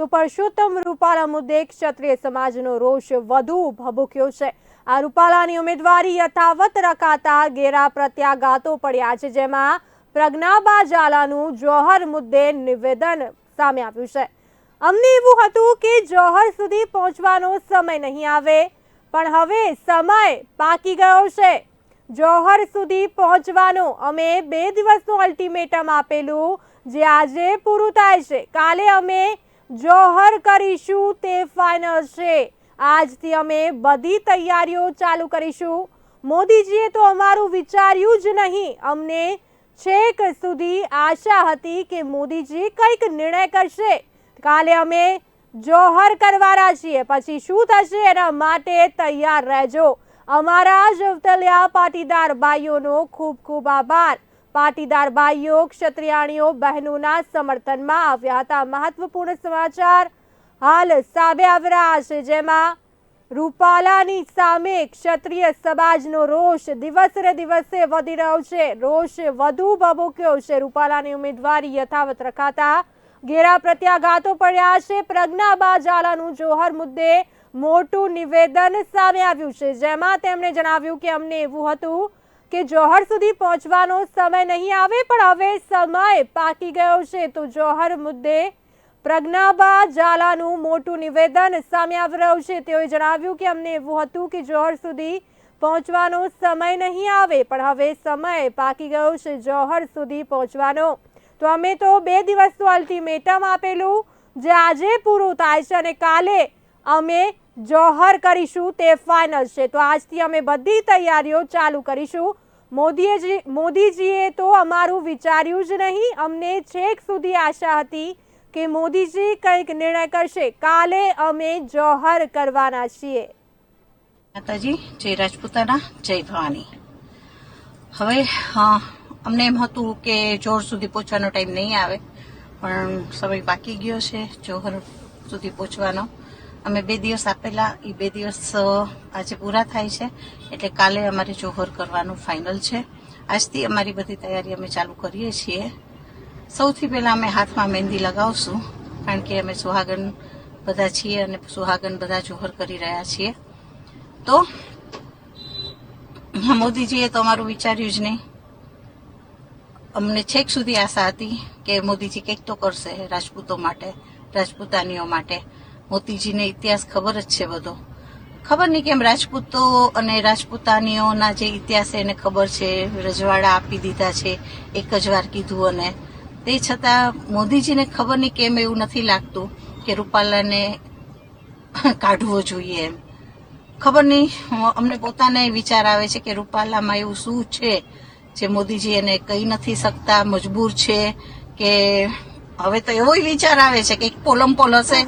તો પરસોત્તમ રૂપાલા મુદ્દે ક્ષત્રિય સમાજનો રોષ વધુ ભભૂક્યો છે. આ રૂપાલાની ઉમેદવારી યથાવત રખાતા ઘેરા પ્રત્યાઘાતો પડ્યા છે, જેમાં પ્રજ્ઞાબા ઝાલાનું જોહર મુદ્દે નિવેદન સામે આવ્યું છે. અમને એવું હતું કે જોહર સુધી પહોંચવાનો સમય નહીં આવે, પણ હવે સમય પાકી ગયો છે. જોહર સુધી પહોંચવાનો અમે બે દિવસનું અલ્ટિમેટમ આપેલું, જે આજે પૂરું થાય છે. કાલે અમે જોહર કરીશું તે ફાઇનલ છે. આજથી અમે બધી તૈયારીઓ ચાલુ કરીશું. મોદીજીએ તો અમારું વિચાર્યું જ નહીં. અમને છેક સુધી આશા હતી કે મોદીજી કંઈક નિર્ણય કરશે. કાલે અમે જોહર કરવાના છીએ. પછી શું થશે એના માટે તૈયાર રહેજો. અમારા જ પાટીદાર ભાઈઓનો ખૂબ ખૂબ આભાર. પાટીદાર ભાઈઓ, ક્ષત્રિયાણીઓ, બહેનોના સમર્થનમાં આવ્યા હતા. મહત્વપૂર્ણ સમાચાર હાલ સામે આવી રહ્યા છે, જેમાં રૂપાલાની સામે ક્ષત્રિય સમાજનો રોષ દિવસે દિવસે વધી રહ્યો છે. રોષ વધુ ભભૂક્યો છે. રૂપાલાની ઉમેદવારી યથાવત રખાતા ઘેરા પ્રત્યાઘાતો પડ્યા છે. પ્રજ્ઞા ઝાલાનું જોહર મુદ્દે મોટું નિવેદન સામે આવ્યું છે, જેમાં તેમણે જણાવ્યું કે અમને એવું હતું કે જોહર સુધી પહોંચવાનો સમય નહીં આવે, પણ હવે સમય પાકી ગયો છે. તો જોહર મુદ્દે પ્રજ્ઞાબા ઝાલાનું મોટું નિવેદન સામે આવી રહ્યું છે. તેઓએ જણાવ્યું કે અમને એવું હતું કે જોહર સુધી પહોંચવાનો સમય નહીં આવે, પણ હવે સમય પાકી ગયો છે જોહર સુધી પહોંચવાનો. તો અમે તો બે દિવસનું અલ્ટિમેટમ આપેલું, જે આજે પૂરું થાય છે અને કાલે અમે જોહર કરીશું તે ફાઇનલ છે. તો આજથી અમે બધી તૈયારીઓ ચાલુ કરીશું. મોદીએ મોદીજીએ તો અમારું વિચાર્યું જ નહીં. અમને છેક સુધી આશા હતી કે મોદીજી કંઈક નિર્ણય કરશે. કાલે અમે જોહર કરવાના છીએ. માતાજી, જય રાજપૂતાના, જય ભવાની. હવે અમને એમ હતું કે જોર સુધી પહોંચવાનો ટાઈમ નહીં આવે, પણ સમય બાકી ગયો છે, જોહર સુધી પહોંચવાનો. અમે બે દિવસ આપેલા એ બે દિવસ આજે પૂરા થાય છે. એટલે કાલે અમારે જોહર કરવાનું ફાઇનલ છે. આજથી અમારી બધી તૈયારી અમે ચાલુ કરીએ છીએ. સૌથી પહેલાં અમે હાથમાં મહેંદી લગાવશું, કારણ કે અમે સુહાગન બધા છીએ અને સુહાગન બધા જોહર કરી રહ્યા છીએ. તો મોદીજીએ તો અમારું વિચાર્યું જ નહીં. અમને છેક સુધી આશા હતી કે મોદીજી કંઈક તો કરશે રાજપૂતો માટે, રાજપૂતાનીઓ માટે. મોદીજીને ઇતિહાસ ખબર જ છે બધો. ખબર નહીં કેમ રાજપૂતો અને રાજપૂતાનીઓના જે ઇતિહાસ એને ખબર છે, રજવાડા આપી દીધા છે, એક જ વાર કીધું અને તે છતાં મોદીજીને ખબર નહીં કેમ એવું નથી લાગતું કે રૂપાલાને કાઢવો જોઈએ એમ. ખબર નહીં, અમને પોતાને વિચાર આવે છે કે રૂપાલામાં એવું શું છે જે મોદીજી એને કહી નથી શકતા, મજબૂર છે કે હવે તો એવો વિચાર આવે છે કે એક પોલમ પોલ હશે.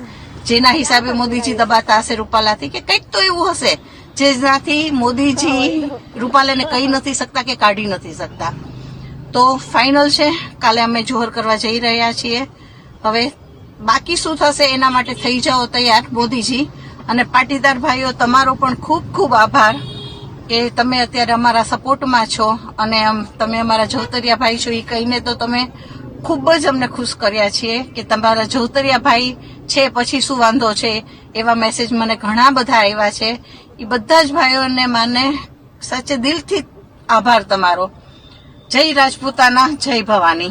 જેના હિસાબે મોદીજી દબાતા હશે રૂપાલાથી કે કંઈક તો એવું હશે. જેનાથી મોદીજી રૂપાલાને કહી નથી શકતા કે કાઢી નથી શકતા. તો ફાઇનલ છે. કાલે અમે જોહર કરવા જઈ રહ્યા છીએ. હવે બાકી શું થશે એના માટે થઈ જાઓ તૈયાર મોદીજી. અને પાટીદાર ભાઈઓ તમારો પણ ખૂબ ખૂબ આભાર કે તમે અત્યારે અમારા સપોર્ટમાં છો. અને તમે અમારા જવતરિયા ભાઈ છો એ કહીને તો તમે ખૂબ જ અમને ખુશ કર્યા છીએ કે તમારા જોતરિયા ભાઈ છે, પછી શું વાંધો છે? એવા મેસેજ મને ઘણા બધા આવ્યા છે. એ બધા જ ભાઈઓને મને સાચે દિલથી આભાર તમારો. જય રાજપૂતાના, જય ભવાની.